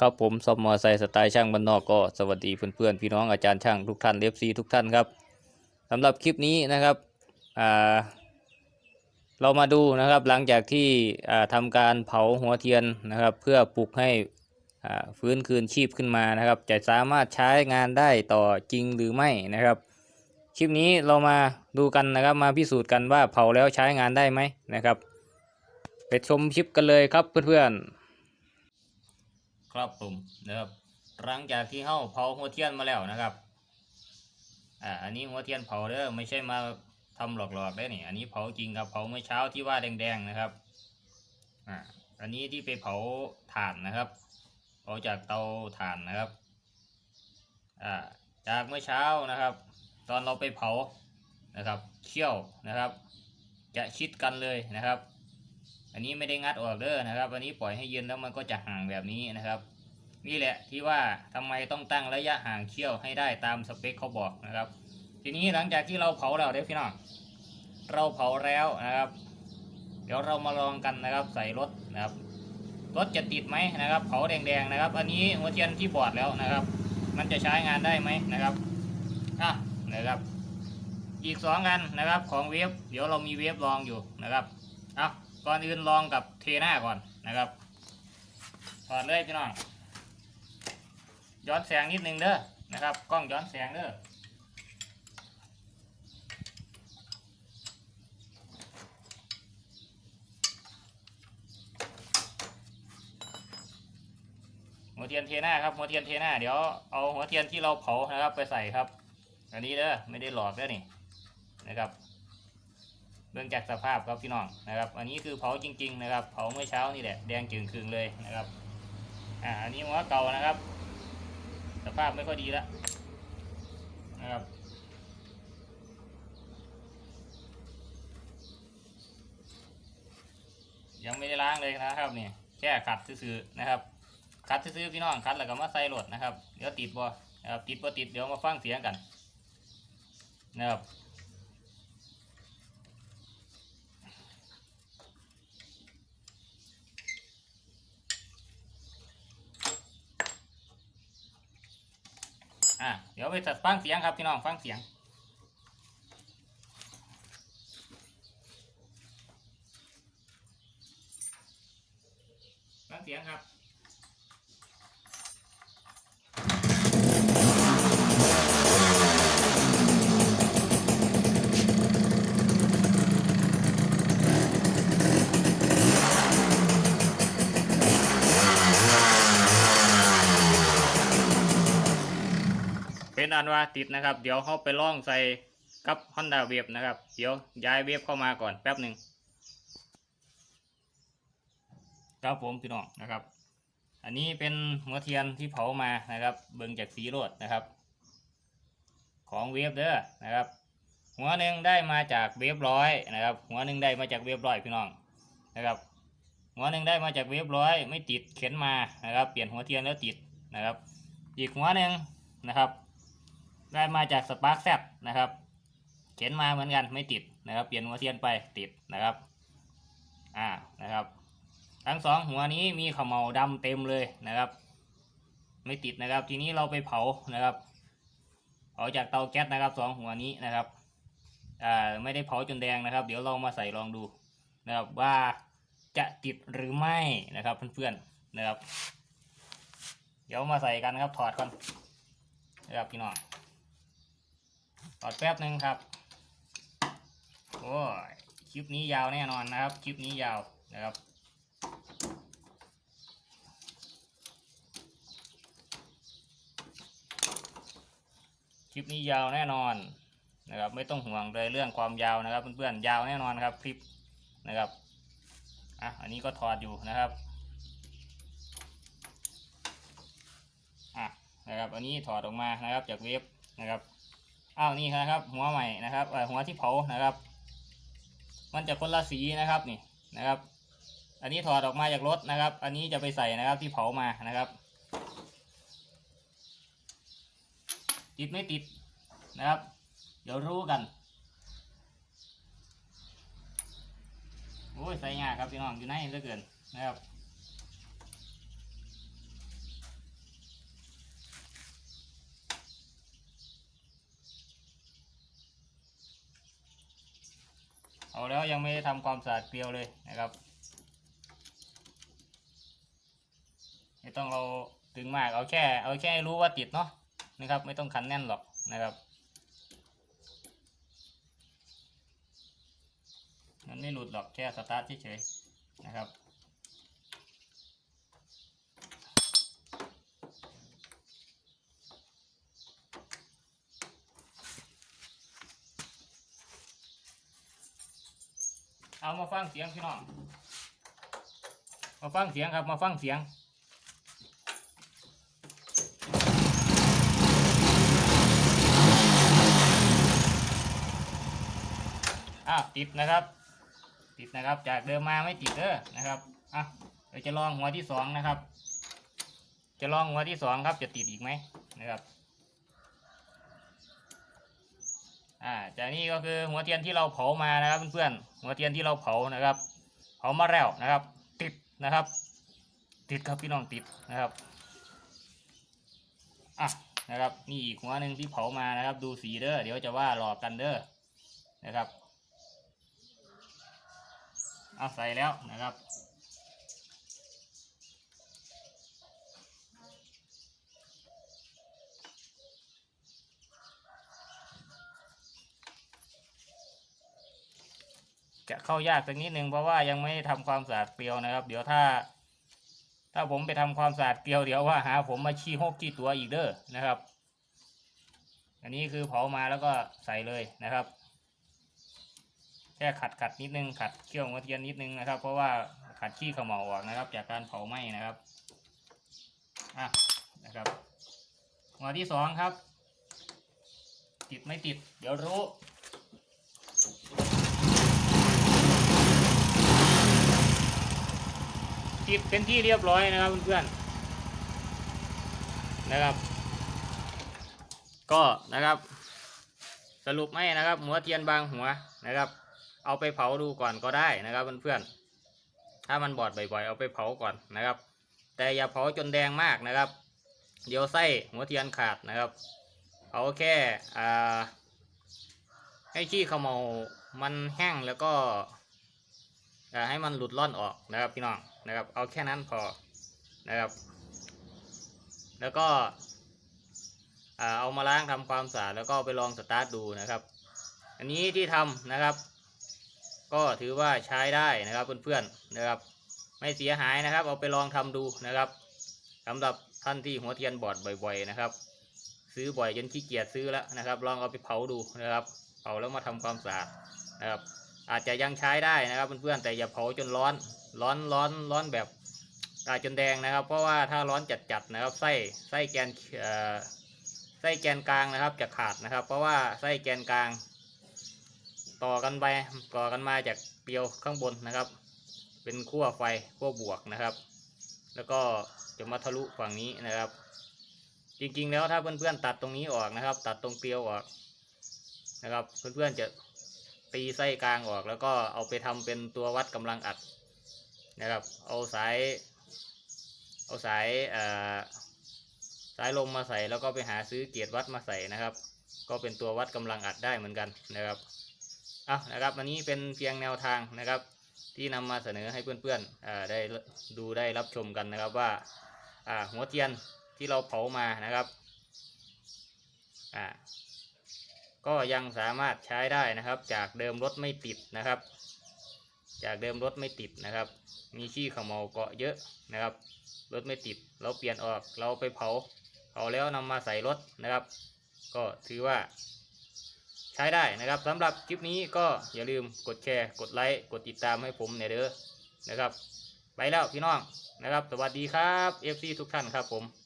ครับผมซอมมอไซสไตล์ช่างบ้านนอกก็สวัสดีเพื่อนๆพี่น้องอาจารย์ช่างทุกท่านเลฟซีทุกท่านครับสำหรับคลิปนี้นะครับอ่าเรามาดูนะครับหลังจากที่อ่าทำการเผาหัวเทียนนะครับ เพื่อปลุกให้ฟื้นคืนชีพขึ้นมานะครับ จะสามารถใช้งานได้ต่อจริงหรือไม่นะครับ คลิปนี้เรามาดูกันนะครับมาพิสูจน์กันว่าเผาแล้วใช้งานได้ไหมนะครับ ไปชมคลิปกันเลยครับเพื่อนๆ ครับผมนะครับหลังจากที่เฮาเผาหัวเทียนมาแล้วนะครับอ่าอันนี้หัวเทียนเผาเด้อไม่ใช่มาทำหลอกๆได้นี่อันนี้เผาจริงครับเผาเมื่อเช้าที่ว่าแดงๆนะครับอ่าอันนี้ที่ไปเผาถ่านนะครับเผาจากเตาถ่านนะครับอ่าจากเมื่อเช้านะครับ ตอนเราไปเผานะครับเคี่ยวนะครับ จะชิดกันเลยนะครับ อันนี้ไม่ได้งัดออกเด้อนะครับ อันนี้ปล่อยให้เย็นแล้วมันก็จะห่างแบบนี้นะครับ นี่แหละที่ว่าทำไมต้องตั้งระยะห่างเคี่ยวให้ได้ตามสเปคเขาบอกนะครับ ทีนี้หลังจากที่เราเผาแล้วเด้อพี่น้องเราเผาแล้วนะครับ เดี๋ยวเรามาลองกันนะครับ ใส่รถนะครับรถจะติดไหมนะครับ เผาแดงๆนะครับ อันนี้หัวเทียนที่บอดแล้วนะครับ มันจะใช้งานได้ไหมนะครับอะนะครับ อีกสองอันนะครับของเวฟเดี๋ยวเรามีเวฟลองอยู่นะครับเอา ก่อนอื่นลองกับเทหน้าก่อนนะครับถอดเลยพี่น้อง ย้อนแสงนิดนึงเด้อนะครับ กล้องย้อนแสงเด้อหัวเทียนเทหน้าครับหัวเทียนเทหน้าเดี๋ยวเอาหัวเทียนที่เราเผานะครับไปใส่ครับ อันนี้เด้อไม่ได้หลอกเด้อนี่นะครับ เบื้องจากสภาพครับพี่น้องนะครับ อันนี้คือเผาจริง ๆ นะครับ เผาเมื่อเช้านี่แหละแดงจึงคืงเลยนะครับอ่าอันนี้หัวเก่านะครับ สภาพไม่ค่อยดีแล้วนะครับยังไม่ได้ล้างเลยนะครับนี่แค่ขัดซื่อๆนะครับขัดซื่อๆพี่น้องขัดแล้วก็มาใส่รถนะครับเดี๋ยวติดบ่นะครับติดบ่ติดเดี๋ยวมาฟังเสียงกันนะครับ อะเดี๋ยวไปตัดฟังเสียงครับพี่น้องฟังเสียงฟังเสียงครับ เป็นอันว่าติดนะครับ เดี๋ยวเขาไปล่องใส่กับ Honda w a v e นะครับ เดี๋ยวย้ายเวฟเข้ามาก่อนแป๊บหนึ่งครับผมพี่น้องนะครับ อันนี้เป็นหัวเทียนที่เผามานะครับ เบิ่งจากสีโรดนะครับ ของเวฟเด้อนะครับ หัวหนึ่งได้มาจากเวฟร้อยนะครับ หัวหนึ่งได้มาจากเวฟร้อยพี่น้องนะครับ หัวหนึ่งได้มาจากเวฟร้อยไม่ติดเข็นมานะครับ เปลี่ยนหัวเทียนแล้วติดนะครับ อีกหัวหนึ่งนะครับ ได้มาจากสปาร์คแซนะครับ เขียนมาเหมือนกันไม่ติดนะครับ เปลี่ยนหัวเทียนไปติดนะครับ อ่านะครับ ทั้งสองหัวนี้มีขมเหลาดำเต็มเลยนะครับ ไม่ติดนะครับ ทีนี้เราไปเผานะครับ เผาจากเตาแก๊สนะครับสองหัวนี้นะครับ อ่าไม่ได้เผาจนแดงนะครับ เดี๋ยวเรามาใส่ลองดูนะครับว่าจะติดหรือไม่นะครับเพื่อนๆนะครับ เดี๋ยวมาใส่กันครับถอดก่อนนะครับพี่น้อง ต่อแป๊บหนึ่งครับ โอ้ยคลิปนี้ยาวแน่นอนนะครับ คลิปนี้ยาวนะครับคลิปนี้ยาวแน่นอนนะครับไม่ต้องห่วงเลยเรื่องความยาวนะครับเพื่อนๆยาวแน่นอนครับคลิปนะครับอะอันนี้ก็ถอดอยู่นะครับอะนะครับอันนี้ถอดออกมานะครับจากเว็บนะครับ อ้าวนี่นะครับ หัวใหม่นะครับหัวที่เผานะครับ มันจะคนละสีนะครับนี่นะครับ อันนี้ถอดออกมาจากรถนะครับ อันนี้จะไปใส่นะครับที่เผามานะครับ ติดไม่ติดนะครับ เดี๋ยวรู้กันโอ้ยใส่ยากครับพี่น้องอยู่ไหนเหลือเกินนะครับาแล้วยังไม่ได้ทำความสะอาดเกลียวเลยนะครับไม่ต้องเอาถึงมากเอาแค่ เอาแค่รู้ว่าติดเนาะนะครับ ไม่ต้องขันแน่นหรอกนะครับมันไม่หลุดหรอกแค่สตาร์ทเฉยๆนะครับ เอามา ฟังเสียงพี่น้อง มาฟังเสียงครับ มาฟังเสียงอ้าวติดนะครับ ติดนะครับ จากเดิมมาไม่ติดเด้อนะครับอะเดี๋ยวจะลองหัวที่สองนะครับ จะลองหัวที่สองครับ จะติดอีกไหมนะครับ อ่าจากนี้ก็คือหัวเทียนที่เราเผามานะครับเพื่อนๆหัวเทียนที่เราเผานะครับ เผามาแล้วนะครับ ติดนะครับ ติดครับพี่น้องติดนะครับอะนะครับนี่อีกหัวหนึ่งที่เผามานะครับ ดูสีเด้อเดี๋ยวจะว่าหลอกกันเด้อนะครับเอาใส่แล้วนะครับ จะเข้ายากสักนิดนึงเพราะว่ายังไม่ได้ทำความสะอาดเกลียวนะครับ เดี๋ยวถ้า ถ้าผมไปทำความสะอาดเกลียวเดี๋ยวว่าหา ผมมาชี้หกชี้ตัวอีกเด้อนะครับ อันนี้คือเผามาแล้วก็ใส่เลยนะครับแค่ขัดขัดนิดนึงขัดเคี่ยวหัวเทียนนิดนึงนะครับ เพราะว่าขัดขี้เขมเหลาออกนะครับ จากการเผาไหม้นะครับอะนะครับหัวที่สองครับ ติดไม่ติด เดี๋ยวรู้ ติดเป็นที่เรียบร้อยนะครับเพื่อนๆนะครับ ก็นะครับ สรุปไม่นะครับ หัวเทียนบางหัวนะครับ เอาไปเผาดูก่อนก็ได้นะครับเพื่อนๆถ้ามันบอดบ่อยๆ เอาไปเผาก่อนนะครับ แต่อย่าเผาจนแดงมากนะครับ เดี๋ยวไส้หัวเทียนขาดนะครับเอาแค่อ่าให้ขี้เขมเหลามันแห้งแล้วก็ให้มันหลุดล่อนออกนะครับพี่น้อง นะครับ เอาแค่นั้นพอนะครับ แล้วก็เอามาล้างทำความสะอาดแล้วก็ไปลองสตาร์ทดูนะครับ อันนี้ที่ทำนะครับ ก็ถือว่าใช้ได้นะครับเพื่อนๆนะครับ ไม่เสียหายนะครับ เอาไปลองทำดูนะครับสำหรับท่านที่หัวเทียนบอดบ่อย ๆนะครับ ซื้อบ่อยจนขี้เกียจซื้อแล้วนะครับ ลองเอาไปเผาดูนะครับ เผาแล้วมาทำความสะอาดนะครับ อาจจะยังใช้ได้นะครับเพื่อนๆแต่อย่าเผาจนร้อน ร้อนร้อนร้อนแบบตาจนแดงนะครับ เพราะว่าถ้าร้อนจัดๆนะครับไส้ไส้แกนไส้แกนกลางนะครับจะขาดนะครับ เพราะว่าไส้แกนกลาง ต่อกันไปต่อกันมาจากเกลียวข้างบนนะครับ เป็นขั้วไฟขั้วบวกนะครับ แล้วก็จะมาทะลุฝั่งนี้นะครับ จริงๆแล้วถ้าเพื่อนๆตัดตรงนี้ออกนะครับ ตัดตรงเกลียวออกนะครับ เพื่อนๆจะตีไส้กลางออก แล้วก็เอาไปทำเป็นตัววัดกำลังอัด นะครับ เอาสาย เอาสายอ่อสายลมมาใส่แล้วก็ไปหาซื้อเกียร์วัดมาใส่นะครับ ก็เป็นตัววัดกำลังอัดได้เหมือนกันนะครับเอานะครับอันนี้เป็นเพียงแนวทางนะครับ ที่นำมาเสนอให้เพื่อนๆอ่าได้ดูได้รับชมกันนะครับว่าหัวเทียนที่เราเผามานะครับก็ยังสามารถใช้ได้นะครับ จากเดิมรถไม่ติดนะครับ จากเดิมรถไม่ติดนะครับ มีขี้ขมเหลาเกาะเยอะนะครับ รถไม่ติด เราเปลี่ยนออก เราไปเผา เผาแล้วนำมาใส่รถนะครับ ก็ถือว่า ใช้ได้นะครับสำหรับคลิปนี้ก็อย่าลืมกดแชร์ กดไลค์ กดติดตามให้ผมในอยเด้อนะครับ ไปแล้วพี่น้องนะครับ สวัสดีครับ FC ทุกท่านครับผม